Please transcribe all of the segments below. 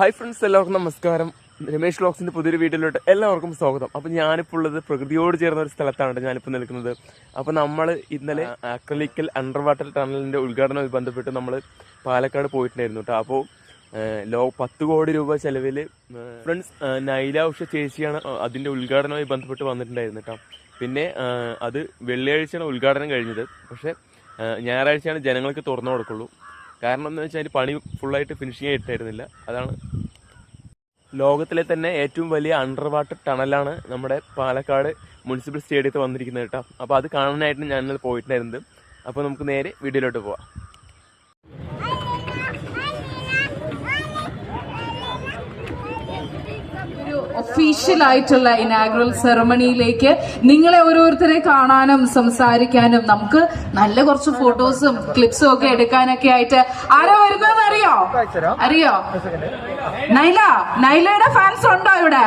Hi friends എല്ലാവർക്കും നമസ്കാരം. രമേശ് വ്ളോഗ്സിന്റെ പുതിയൊരു വീഡിയോയിലോട്ട് എല്ലാവർക്കും സ്വാഗതം. അപ്പോൾ ഞാനിപ്പോൾ ഉള്ളത് പ്രകൃതിയോട് ചേർന്ന ഒരു സ്ഥലത്താണ് ഞാനിപ്പോൾ നിൽക്കുന്നത്. അപ്പോൾ നമ്മൾ ഇന്നലെ അക്രലിക്കൽ അണ്ടർ വാട്ടർ ടണലിന്റെ ഉദ്ഘാടനവുമായി ബന്ധപ്പെട്ട് നമ്മൾ പാലക്കാട് പോയിട്ടുണ്ടായിരുന്നു കേട്ടോ. അപ്പോൾ ലോ പത്ത് കോടി രൂപ ചെലവിൽ ഫ്രണ്ട്സ് നൈല ഉഷ ചേച്ചിയാണ് അതിന്റെ ഉദ്ഘാടനവുമായി ബന്ധപ്പെട്ട് വന്നിട്ടുണ്ടായിരുന്നു കേട്ടോ. പിന്നെ അത് വെള്ളിയാഴ്ചയാണ് ഉദ്ഘാടനം കഴിഞ്ഞത്. പക്ഷേ ഞായറാഴ്ചയാണ് ജനങ്ങൾക്ക് തുറന്നു കൊടുക്കുള്ളൂ. കാരണം എന്ന് വെച്ചാൽ പണി ഫുള്ളായിട്ട് ഫിനിഷിങ് ഇട്ടായിരുന്നില്ല അതാണ് ലോകത്തിലെ തന്നെ ഏറ്റവും വലിയ അണ്ടർ വാട്ടർ ടണലാണ് നമ്മുടെ പാലക്കാട് മുനിസിപ്പൽ സ്റ്റേഡിയത്തിൽ വന്നിരിക്കുന്നത് കേട്ടോ അപ്പോൾ അത് കാണാനായിട്ട് ഞാൻ പോയിട്ടുണ്ടായിരുന്നത് അപ്പോൾ നമുക്ക് നേരെ വീഡിയോയിലോട്ട് പോവാം ഒഫീഷ്യൽ ആയിട്ടുള്ള ഇനാഗ്രൽ സെറമണിയിലേക്ക് നിങ്ങളെ ഓരോരുത്തരെ കാണാനും സംസാരിക്കാനും നമുക്ക് നല്ല കുറച്ച് ഫോട്ടോസും ക്ലിപ്സും ഒക്കെ എടുക്കാനൊക്കെ ആയിട്ട് ആരാ വരുന്നതെന്ന് അറിയോ? അറിയോ? നൈല നൈലയുടെ ഫാൻസ് ഉണ്ടോ ഇവിടെ?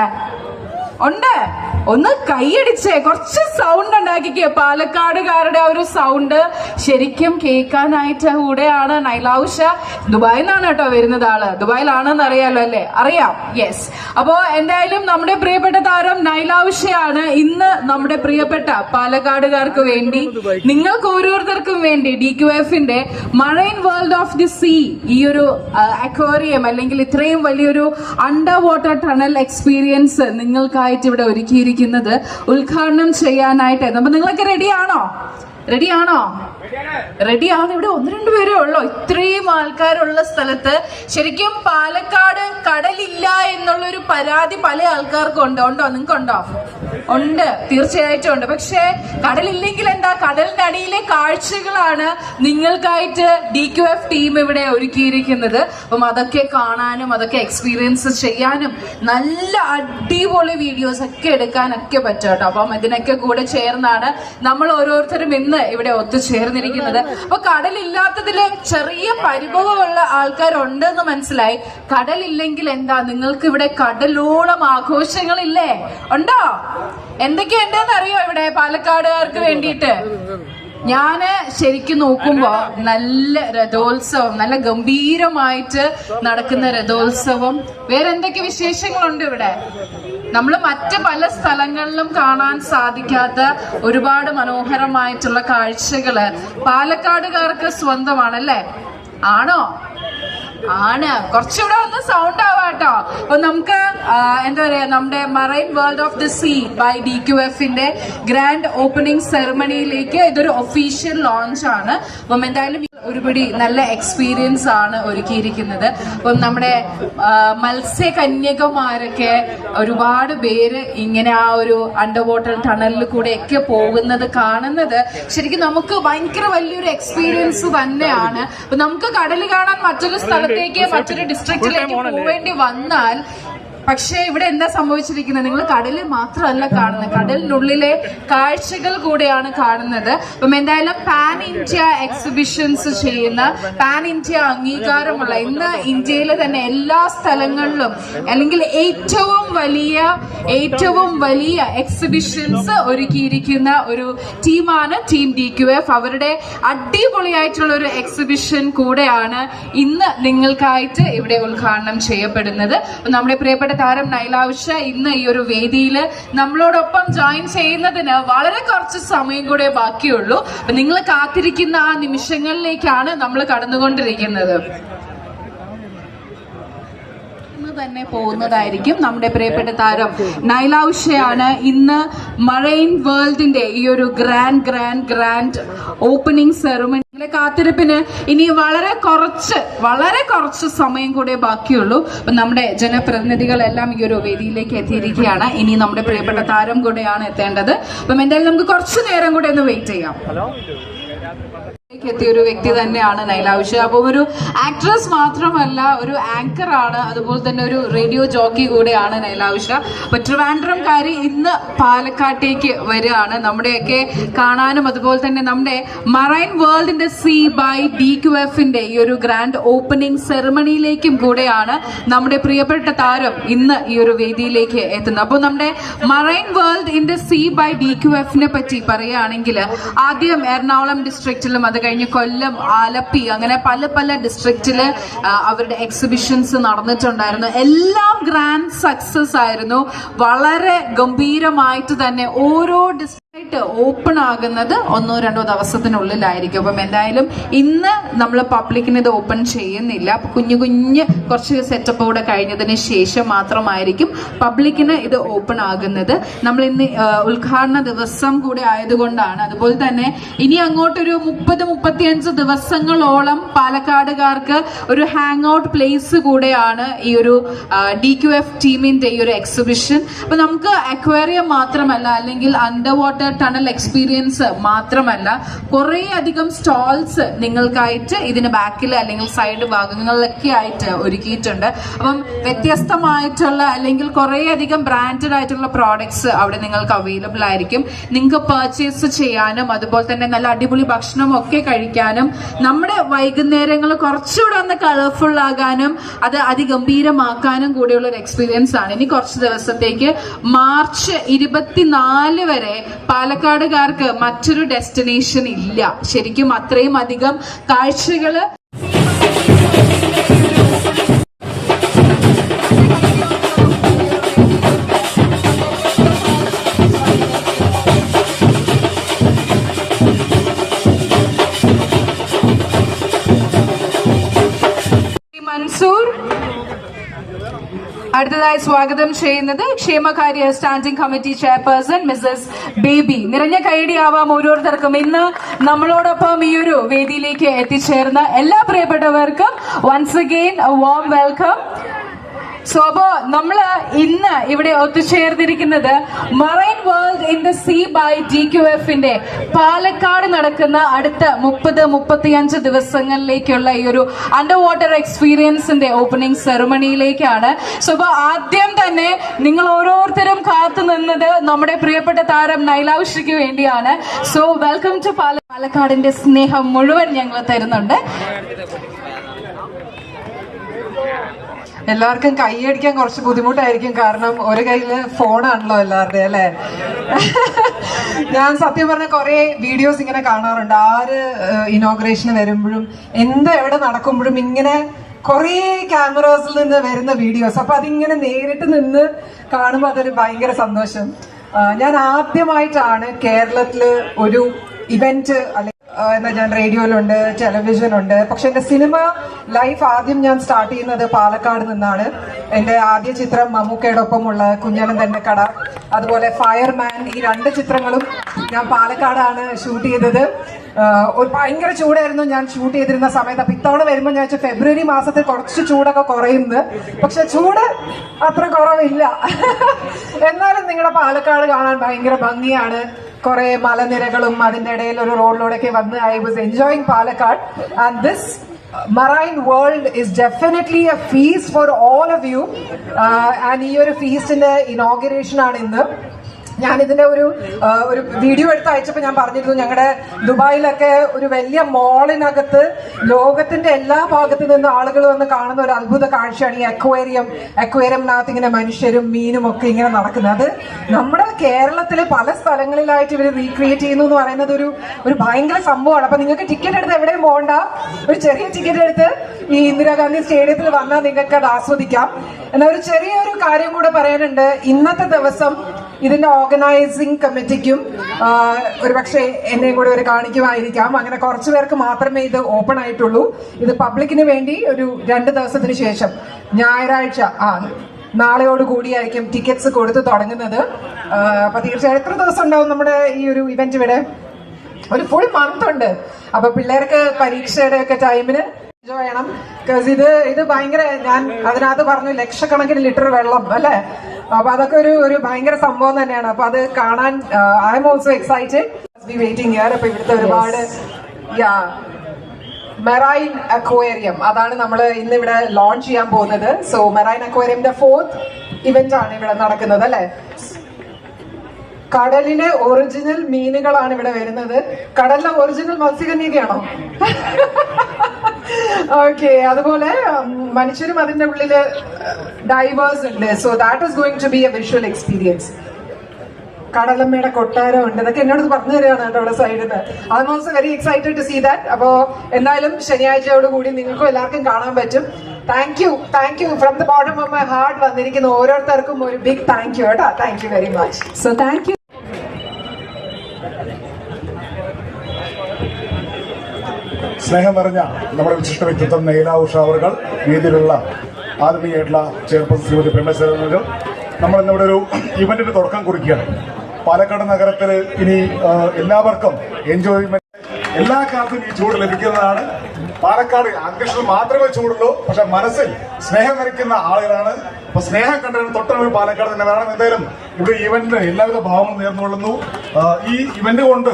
ഉണ്ട്. ഒന്ന് കൈയടിച്ചേ കുറച്ച് സൗണ്ട് ഉണ്ടാക്കിക്കേ. പാലക്കാടുകാരുടെ ആ ഒരു സൗണ്ട് ശരിക്കും കേൾക്കാനായിട്ട് കൂടെയാണ് നൈലാവുഷ. ദുബായിൽ നിന്നാണ് കേട്ടോ വരുന്നത് ആൾ. ദുബായിലാണെന്ന് അറിയാലോ അല്ലേ? അറിയാം. യെസ് അപ്പോ എന്തായാലും നമ്മുടെ പ്രിയപ്പെട്ട താരം നൈലാവുഷയാണ് ഇന്ന് നമ്മുടെ പ്രിയപ്പെട്ട പാലക്കാടുകാർക്ക് വേണ്ടി നിങ്ങൾക്ക് ഓരോരുത്തർക്കും വേണ്ടി ഡി ക്യു എഫിന്റെ marine world of the sea ഈ ഒരു അക്വേറിയം അല്ലെങ്കിൽ ഇത്രയും വലിയൊരു അണ്ടർ വാട്ടർ ടണൽ എക്സ്പീരിയൻസ് നിങ്ങൾക്കായിട്ട് ഇവിടെ ഒരുക്കിയിരിക്കുന്നത് ഉദ്ഘാടനം ചെയ്യാനായിട്ട്. അപ്പൊ നിങ്ങളൊക്കെ റെഡിയാണോ റെഡിയാണോ? റെഡിയാണ്. ഇവിടെ ഒന്ന് രണ്ട് പേരേ ഉള്ളോ. ഇത്രയും ആൾക്കാരുള്ള സ്ഥലത്ത് ശരിക്കും പാലക്കാട് കടലില്ല എന്നുള്ളൊരു പരാതി പല ആൾക്കാർക്കും ഉണ്ട്. ഉണ്ടോ? നിങ്ങൾക്കുണ്ടോ? ഉണ്ട്. തീർച്ചയായിട്ടും ഉണ്ട്. പക്ഷേ കടലില്ലെങ്കിൽ എന്താ? കടലിന്റെ അടിയിലെ കാഴ്ചകളാണ് നിങ്ങൾക്കായിട്ട് ഡി ക്യു എഫ് ടീം ഇവിടെ ഒരുക്കിയിരിക്കുന്നത്. അപ്പം അതൊക്കെ കാണാനും അതൊക്കെ എക്സ്പീരിയൻസ് ചെയ്യാനും നല്ല അടിപൊളി വീഡിയോസ് ഒക്കെ എടുക്കാനൊക്കെ പറ്റും കേട്ടോ. അപ്പം ഇതിനൊക്കെ കൂടെ ചേർന്നാണ് നമ്മൾ ഓരോരുത്തരും ഇന്ന് ഇവിടെ ഒത്തുചേർന്നിരിക്കുന്നത്. അപ്പൊ കടലില്ലാത്തതിൽ ചെറിയ പരിഭവമുള്ള ആൾക്കാരുണ്ട് എന്ന് മനസ്സിലായി. കടലില്ലെങ്കിൽ എന്താ? നിങ്ങൾക്ക് ഇവിടെ കടലോളം ആഘോഷങ്ങളില്ലേ? ഉണ്ടോ? എന്തൊക്കെയുണ്ടെന്ന് അറിയോ ഇവിടെ പാലക്കാടുകാർക്ക് വേണ്ടിയിട്ട്? ഞാൻ ശരിക്കും നോക്കുമ്പോ നല്ല രഥോത്സവം നല്ല ഗംഭീരമായിട്ട് നടക്കുന്ന രഥോത്സവം. വേറെ എന്തൊക്കെ വിശേഷങ്ങളുണ്ട് ഇവിടെ? നമ്മൾ മറ്റ് പല സ്ഥലങ്ങളിലും കാണാൻ സാധിക്കാത്ത ഒരുപാട് മനോഹരമായിട്ടുള്ള കാഴ്ചകൾ പാലക്കാടുകാർക്ക് സ്വന്തമാണ് സ്വന്തമാണല്ലേ? ആണോ? ആണ്. കുറച്ചുകൂടെ ഒന്ന് സൗണ്ട് ആവാട്ടോ. അപ്പൊ നമുക്ക് എന്താ പറയാ നമ്മുടെ marine world of the sea by D Q എഫിന്റെ ഗ്രാൻഡ് ഓപ്പണിംഗ് സെറമണിയിലേക്ക് ഇതൊരു ഒഫീഷ്യൽ ലോഞ്ച് ആണ്. അപ്പം എന്തായാലും ഒരുപടി നല്ല എക്സ്പീരിയൻസ് ആണ് ഒരുക്കിയിരിക്കുന്നത്. അപ്പം നമ്മുടെ മത്സ്യകന്യകമാരൊക്കെ ഒരുപാട് പേര് ഇങ്ങനെ ആ ഒരു അണ്ടർ വാട്ടർ ടണലിൽ കൂടെ ഒക്കെ പോകുന്നത് കാണുന്നത് ശരിക്കും നമുക്ക് ഭയങ്കര വലിയൊരു എക്സ്പീരിയൻസ് തന്നെയാണ്. അപ്പൊ നമുക്ക് കടൽ കാണാൻ മറ്റൊരു സ്ഥലത്തേക്ക് മറ്റൊരു ഡിസ്ട്രിക്റ്റിലേക്ക് പോവേണ്ടി വന്നാൽ പക്ഷേ ഇവിടെ എന്താ സംഭവിച്ചിരിക്കുന്നത്? നിങ്ങൾ കടലിൽ മാത്രമല്ല കാണുന്നത്. കടലിനുള്ളിലെ കാഴ്ചകൾ കൂടെയാണ് കാണുന്നത്. അപ്പം എന്തായാലും പാൻ ഇന്ത്യ എക്സിബിഷൻസ് ചെയ്യുന്ന പാൻ ഇന്ത്യ അംഗീകാരമുള്ള ഇന്ന് ഇന്ത്യയിലെ തന്നെ എല്ലാ സ്ഥലങ്ങളിലും അല്ലെങ്കിൽ ഏറ്റവും വലിയ ഏറ്റവും വലിയ എക്സിബിഷൻസ് ഒരുക്കിയിരിക്കുന്ന ഒരു ടീമാണ് ടീം ഡി ക്യു എഫ് അവരുടെ അടിപൊളിയായിട്ടുള്ള ഒരു എക്സിബിഷൻ കൂടെയാണ് ഇന്ന് നിങ്ങൾക്കായിട്ട് ഇവിടെ ഉദ്ഘാടനം ചെയ്യപ്പെടുന്നത്. നമ്മുടെ പ്രിയപ്പെട്ട താരം നൈലാവിഷ ഇന്ന് ഈ ഒരു വേദിയിൽ നമ്മളോടൊപ്പം ജോയിൻ ചെയ്യുന്നതിന് വളരെ കുറച്ച് സമയം കൂടെ ബാക്കിയുള്ളൂ. നിങ്ങൾ കാത്തിരിക്കുന്ന ആ നിമിഷങ്ങളിലേക്കാണ് നമ്മൾ കടന്നുകൊണ്ടിരിക്കുന്നത്. തന്നെ പോകുന്നതായിരിക്കും നമ്മുടെ പ്രിയപ്പെട്ട താരം നൈലാവുഷയാണ് ഇന്ന് മറൈൻ വേൾഡിന്റെ ഈ ഒരു grand grand grand opening ceremony കാത്തിരിപ്പിന് ഇനി വളരെ കുറച്ച് വളരെ കുറച്ച് സമയം കൂടെ ബാക്കിയുള്ളൂ. നമ്മുടെ ജനപ്രതിനിധികൾ എല്ലാം ഈ ഒരു വേദിയിലേക്ക് എത്തിയിരിക്കുകയാണ്. ഇനി നമ്മുടെ പ്രിയപ്പെട്ട താരം കൂടെയാണ് എത്തേണ്ടത്. അപ്പം എന്തായാലും നമുക്ക് കുറച്ച് നേരം കൂടെ ഒന്ന് വെയിറ്റ് ചെയ്യാം. എത്തിയ ഒരു വ്യക്തി തന്നെയാണ് നൈലാവിഷ അപ്പൊ ഒരു ആക്ട്രസ് മാത്രമല്ല ഒരു ആങ്കർ ആണ്. അതുപോലെ തന്നെ ഒരു റേഡിയോ ജോക്കി കൂടെയാണ് നൈലാവിഷ അപ്പൊ ട്രിവാൻഡ്രംകാരി ഇന്ന് പാലക്കാട്ടേക്ക് വരികയാണ്. നമ്മുടെയൊക്കെ കാണാനും അതുപോലെ തന്നെ നമ്മുടെ മറൈൻ വേൾഡിന്റെ സി ബൈ ഡി ക്യു എഫിന്റെ ഈ ഒരു ഗ്രാൻഡ് ഓപ്പണിംഗ് സെറമണിയിലേക്കും കൂടെയാണ് നമ്മുടെ പ്രിയപ്പെട്ട താരം ഇന്ന് ഈ ഒരു വേദിയിലേക്ക് എത്തുന്നത്. അപ്പോൾ നമ്മുടെ marine world the sea by D Q എഫിനെ പറ്റി പറയുകയാണെങ്കിൽ ആദ്യം എറണാകുളം ഡിസ്ട്രിക്റ്റിലും അത് കഴിഞ്ഞ് കൊല്ലം ആലപ്പി അങ്ങനെ പല പല ഡിസ്ട്രിക്റ്റിൽ അവരുടെ എക്സിബിഷൻസ് നടന്നിട്ടുണ്ടായിരുന്നു. എല്ലാം ഗ്രാൻഡ് സക്സസ് ആയിരുന്നു. വളരെ ഗംഭീരമായിട്ട് തന്നെ ഓരോ ഡിസ്ട്രിക്റ്റ് ഓപ്പൺ ആകുന്നത് ഒന്നോ രണ്ടോ ദിവസത്തിനുള്ളിലായിരിക്കും. അപ്പം എന്തായാലും ഇന്ന് നമ്മൾ പബ്ലിക്കിന് ഇത് ഓപ്പൺ ചെയ്യുന്നില്ല. കുഞ്ഞു കുഞ്ഞ് കുറച്ച് സെറ്റപ്പ് കൂടെ കഴിഞ്ഞതിന് ശേഷം മാത്രമായിരിക്കും പബ്ലിക്കിന് ഇത് ഓപ്പൺ ആകുന്നത്. നമ്മൾ ഇന്ന് ഉദ്ഘാടന ദിവസം കൂടെ ആയതുകൊണ്ടാണ്. അതുപോലെ തന്നെ ഇനി അങ്ങോട്ടൊരു മുപ്പത് മുപ്പത്തിയഞ്ച് ദിവസങ്ങളോളം പാലക്കാടുകാർക്ക് ഒരു ഹാങ് ഔട്ട് പ്ലേസ് കൂടെയാണ് ഈ ഒരു ഡി ക്യു എഫ് ടീമിന്റെ ഈ ഒരു എക്സിബിഷൻ അപ്പൊ നമുക്ക് അക്വേറിയം മാത്രമല്ല അല്ലെങ്കിൽ അണ്ടർ വാട്ടർ ടണൽ എക്സ്പീരിയൻസ് മാത്രമല്ല കുറേ അധികം സ്റ്റോൾസ് നിങ്ങൾക്കായിട്ട് ഇതിന് ബാക്കിൽ അല്ലെങ്കിൽ സൈഡ് ഭാഗങ്ങളിലൊക്കെ ആയിട്ട് ഒരുക്കിയിട്ടുണ്ട്. അപ്പം വ്യത്യസ്തമായിട്ടുള്ള അല്ലെങ്കിൽ കുറേ അധികം ബ്രാൻഡഡ് ആയിട്ടുള്ള പ്രോഡക്ട്സ് അവിടെ നിങ്ങൾക്ക് അവൈലബിൾ ആയിരിക്കും. നിങ്ങൾക്ക് പർച്ചേസ് ചെയ്യാനും അതുപോലെ തന്നെ നല്ല അടിപൊളി ഭക്ഷണം ഒക്കെ കഴിക്കാനും നമ്മുടെ വൈകുന്നേരങ്ങൾ കുറച്ചുകൂടെ ഒന്ന് കളർഫുൾ ആകാനും അത് അതിഗംഭീരമാക്കാനും കൂടിയുള്ള ഒരു എക്സ്പീരിയൻസ് ആണ്. ഇനി കുറച്ച് ദിവസത്തേക്ക് മാർച്ച് ഇരുപത്തിനാല് വരെ പാലക്കാടുകാർക്ക് മറ്റൊരു ഡെസ്റ്റിനേഷൻ ഇല്ല. ശരിക്കും അത്രയും അധികം കാഴ്ചകൾ അടുത്തതായി സ്വാഗതം ചെയ്യുന്നത് ക്ഷേമകാര്യ standing committee chairperson Mrs Baby നിറഞ്ഞ കൈയടിയാവാം ഓരോരുത്തർക്കും. ഇന്ന് നമ്മളോടൊപ്പം ഈ ഒരു വേദിയിലേക്ക് എത്തിച്ചേർന്ന എല്ലാ പ്രിയപ്പെട്ടവർക്കും once again warm welcome so അപ്പോ നമ്മൾ ഇന്ന് ഇവിടെ ഒത്തുചേർന്നിരിക്കുന്നത് marine world in the sea by D Q എഫിന്റെ പാലക്കാട് നടക്കുന്ന അടുത്ത മുപ്പത് മുപ്പത്തിയഞ്ച് ദിവസങ്ങളിലേക്കുള്ള ഈ ഒരു അണ്ടർ വാട്ടർ എക്സ്പീരിയൻസിന്റെ ഓപ്പണിംഗ് സെറമണിയിലേക്കാണ് സോ അപ്പൊ ആദ്യം തന്നെ നിങ്ങൾ ഓരോരുത്തരും കാത്തു നിന്നത് നമ്മുടെ പ്രിയപ്പെട്ട താരം നൈലാവശ്രിക്ക് വേണ്ടിയാണ്. സോ വെൽക്കം ടു പാലക്കാടിന്റെ സ്നേഹം മുഴുവൻ ഞങ്ങൾ തരുന്നുണ്ട്. എല്ലാവർക്കും കൈയടിക്കാൻ കുറച്ച് ബുദ്ധിമുട്ടായിരിക്കും. കാരണം ഒരു കയ്യിൽ ഫോണാണല്ലോ എല്ലാവരുടെയും അല്ലേ? ഞാൻ സത്യം പറഞ്ഞ കുറെ വീഡിയോസ് ഇങ്ങനെ കാണാറുണ്ട്. ആര് ഇനോഗ്രേഷന് വരുമ്പോഴും എന്ത് എവിടെ നടക്കുമ്പോഴും ഇങ്ങനെ കുറേ ക്യാമറാസിൽ നിന്ന് വരുന്ന വീഡിയോസ് അപ്പൊ അതിങ്ങനെ നേരിട്ട് നിന്ന് കാണുമ്പോൾ അതൊരു ഭയങ്കര സന്തോഷം. ഞാൻ ആദ്യമായിട്ടാണ് കേരളത്തിൽ ഒരു ഇവന്റ് എന്താ ഞാൻ റേഡിയോയിലുണ്ട് ടെലിവിഷനുണ്ട് പക്ഷെ എന്റെ സിനിമ ലൈഫ് ആദ്യം ഞാൻ സ്റ്റാർട്ട് ചെയ്യുന്നത് പാലക്കാട് നിന്നാണ്. എന്റെ ആദ്യ ചിത്രം മമ്മൂക്കയോടൊപ്പമുള്ള കുഞ്ഞനന്തന്റെ കട അതുപോലെ ഫയർമാൻ ഈ രണ്ട് ചിത്രങ്ങളും ഞാൻ പാലക്കാടാണ് ഷൂട്ട് ചെയ്തത്. ഒരു ഭയങ്കര ചൂടായിരുന്നു ഞാൻ ഷൂട്ട് ചെയ്തിരുന്ന സമയത്ത്. അപ്പൊ ഇത്തവണ വരുമ്പോൾ ഞാൻ ഫെബ്രുവരി മാസത്തിൽ കുറച്ച് ചൂടൊക്കെ കുറയുന്നു. പക്ഷെ ചൂട് അത്ര കുറവില്ല. എന്നാലും നിങ്ങളുടെ പാലക്കാട് കാണാൻ ഭയങ്കര ഭംഗിയാണ്. കുറെ മലനിരകളും അതിന്റെ ഇടയിൽ ഒരു റോഡിലൂടെയൊക്കെ വന്ന് I was enjoying Palakkad. And this marine world is definitely a feast for all of you and ഈ ഒരു ഫീസ്റ്റിന്റെ ഇനോഗറേഷൻ ആണ് ഇന്ന്. ഞാൻ ഇതിന്റെ ഒരു ഒരു വീഡിയോ എടുത്ത് അയച്ചപ്പോൾ ഞാൻ പറഞ്ഞിരുന്നു ഞങ്ങളുടെ ദുബായിലൊക്കെ ഒരു വലിയ മോളിനകത്ത് ലോകത്തിന്റെ എല്ലാ ഭാഗത്തു നിന്ന് ആളുകൾ വന്ന് കാണുന്ന ഒരു അത്ഭുത കാഴ്ചയാണ് ഈ അക്വേറിയം അക്വേറിയംനകത്ത് ഇങ്ങനെ മനുഷ്യരും മീനും ഒക്കെ ഇങ്ങനെ നടക്കുന്നത്. നമ്മുടെ കേരളത്തിലെ പല സ്ഥലങ്ങളിലായിട്ട് ഇവർ റീക്രിയേറ്റ് ചെയ്യുന്നു എന്ന് പറയുന്നത് ഒരു ഒരു ഭയങ്കര സംഭവമാണ്. അപ്പൊ നിങ്ങൾക്ക് ടിക്കറ്റ് എടുത്ത് എവിടെയും പോകണ്ട ഒരു ചെറിയ ടിക്കറ്റ് എടുത്ത് ഈ ഇന്ദിരാഗാന്ധി സ്റ്റേഡിയത്തിൽ വന്നാൽ നിങ്ങൾക്ക് അത് ആസ്വദിക്കാം. എന്നാൽ ഒരു ചെറിയൊരു കാര്യം കൂടെ പറയാനുണ്ട്. ഇന്നത്തെ ദിവസം ഇതിന്റെ ഓർഗനൈസിംഗ് കമ്മിറ്റിക്കും ഒരുപക്ഷെ എന്നെയും കൂടെ ഒരു കാണിക്കുമായിരിക്കാം. അങ്ങനെ കുറച്ചു പേർക്ക് മാത്രമേ ഇത് ഓപ്പൺ ആയിട്ടുള്ളൂ. ഇത് പബ്ലിക്കിന് വേണ്ടി ഒരു രണ്ട് ദിവസത്തിന് ശേഷം ഞായറാഴ്ച ആ നാളെയോട് കൂടിയായിരിക്കും ടിക്കറ്റ്സ് കൊടുത്ത് തുടങ്ങുന്നത്. അപ്പൊ തീർച്ചയായും എത്ര ദിവസം ഉണ്ടാവും നമ്മുടെ ഈ ഒരു ഇവന്റ് ഇവിടെ? ഒരു ഫുൾ മന്ത് ഉണ്ട്. അപ്പൊ പിള്ളേർക്ക് പരീക്ഷയുടെ ഒക്കെ ടൈമിന് എൻജോയ് ചെയ്യണം ബിക്കോസ് ഇത് ഇത് ഭയങ്കര ഞാൻ അതിനകത്ത് പറഞ്ഞു ലക്ഷക്കണക്കിന് ലിറ്റർ വെള്ളം അല്ലെ? അപ്പൊ അതൊക്കെ ഒരു ഒരു ഭയങ്കര സംഭവം തന്നെയാണ്. അപ്പൊ അത് കാണാൻ I am also excited be waiting year അപ്പൊ ഇവിടുത്തെ ഒരുപാട് യാ മെറൈൻ അക്വേറിയം അതാണ് നമ്മൾ ഇന്ന് ഇവിടെ ലോഞ്ച് ചെയ്യാൻ പോകുന്നത്. സോ മെറൈൻ അക്വേറിയമിന്റെ ഫോർത്ത് ഇവന്റ് ആണ് ഇവിടെ നടക്കുന്നത് അല്ലെ? കടലിലെ ഒറിജിനൽ മീനുകളാണ് ഇവിടെ വരുന്നത്. കടലിലെ ഒറിജിനൽ മത്സ്യകന്യകയാണോ? ഓക്കെ അതുപോലെ മനുഷ്യരും അതിന്റെ ഉള്ളിൽ ഡൈവേഴ്സ് ഉണ്ട്. So that is going to be a visual experience കടലമ്മയുടെ കൊട്ടാരം ഉണ്ട് ഇതൊക്കെ എന്നോട് പറഞ്ഞു തരികയാണ് കേട്ടോ അവിടെ സൈഡിൽ നിന്ന് I am also very excited to see that അപ്പോ എന്തായാലും ശനിയാഴ്ചയോട് കൂടി നിങ്ങൾക്കും എല്ലാവർക്കും കാണാൻ പറ്റും. Thank you thank you from the bottom of my heart വന്നിരിക്കുന്ന ഓരോരുത്തർക്കും ഒരു ബിഗ് താങ്ക് യു കേട്ടോ. Thank you very much so thank you സ്നേഹം നിറഞ്ഞ നമ്മുടെ വിശിഷ്ട വ്യക്തിത്വം നൈല ഉഷ അവർകൾ രീതിയിലുള്ള ആദരണീയായിട്ടുള്ള ചെയർപേഴ്സൺ ശ്രീമതി പ്രേമേശ്വരനുകൾ നമ്മൾ ഇന്നിവിടെ ഒരു ഇവന്റിന് തുടക്കം കുറിക്കുകയാണ്. പാലക്കാട് നഗരത്തിൽ ഇനി എല്ലാവർക്കും എൻജോയ്മെന്റ് എല്ലാ കാലത്തും ഈ ചൂട് ലഭിക്കുന്നതാണ്. പാലക്കാട് അന്തരീക്ഷത്തിൽ മാത്രമേ ചൂടുള്ളൂ പക്ഷെ മനസ്സിൽ സ്നേഹം നിറയ്ക്കുന്ന ആളുകളാണ് അപ്പൊ സ്നേഹം കണ്ടതിന് തൊട്ടൊരു പാലക്കാട് തന്നെ. വേണം എന്തായാലും ഇവിടെ ഇവന്റിന് എല്ലാവിധ ഭാവവും നേർന്നുകൊള്ളുന്നു. ഈ ഇവന്റ് കൊണ്ട്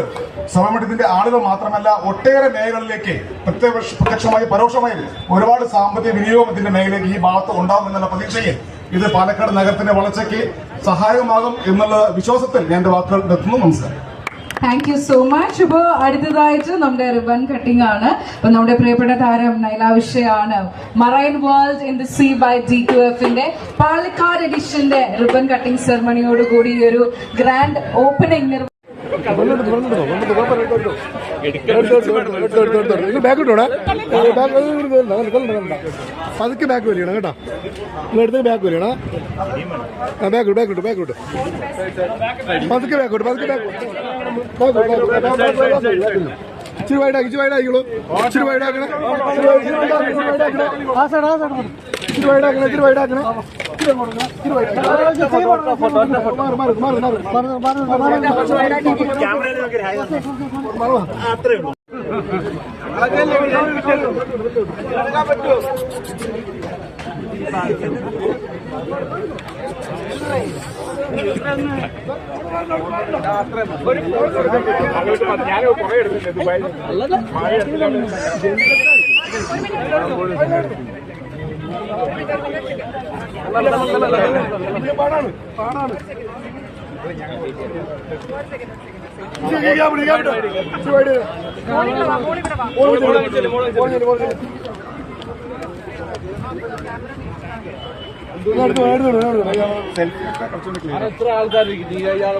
സമമഠത്തിന്റെ ആളുകൾ മാത്രമല്ല ഒട്ടേറെ മേഖലകളിലേക്ക് പ്രത്യക്ഷ പ്രത്യക്ഷമായി പരോക്ഷമായും ഒരുപാട് സാമ്പത്തിക വിനിയോഗം ഇതിന്റെ മേഖലയ്ക്ക് ഈ ഭാഗത്ത് ഉണ്ടാകുമെന്നുള്ള പ്രതീക്ഷയിൽ ഇത് പാലക്കാട് നഗരത്തിന്റെ വളർച്ചയ്ക്ക് സഹായകമാകും എന്നുള്ള വിശ്വാസത്തിൽ ഞാൻ എന്റെ വാക്കുകൾ നിർത്തുന്നു. നമസ്കാരം. താങ്ക് യു സോ മച്ച് ഇപ്പോ അടുത്തതായിട്ട് നമ്മുടെ റിബൺ കട്ടിംഗ് ആണ്. ഇപ്പൊ നമ്മുടെ പ്രിയപ്പെട്ട താരം നൈലാവിഷയാണ് marine world in the sea by D Q എഫിന്റെ പാലക്കാട് എഡിഷന്റെ റിബൺ കട്ടിംഗ് സെറമണിയോട് കൂടി ഈ ഒരു ഗ്രാൻഡ് ഓപ്പണിംഗ് ബാക്കോട്ടോടെ പതുക്കെ ബാക്ക് വലിയണം കേട്ടോ. നിങ്ങൾ എടുത്ത് ബാക്ക് വലിയണം. ബാക്കോട്ട് ബാക്ക് ബാക്കോട്ട് പതുക്കെ ബാക്കോട്ട് പതുക്കെ ബാക്കോട്ട് ഇച്ചിരി വൈഡാക്കി ഇച്ചിരി വൈഡാക്കിക്കോളൂ ഇച്ചിരി വൈഡാക്കണേ ആ സൈഡ് ഇച്ചിരി വൈഡാക്കണേ ഇച്ചിരി വൈഡാക്കണേ ഇച്ചിരി അങ്ങോട്ട് ഇച്ചിരി വൈഡാക്കണേ മാറി മാറി മാറി മാറി എത്ര ആൾക്കാരിക്കും നീ അയാളെ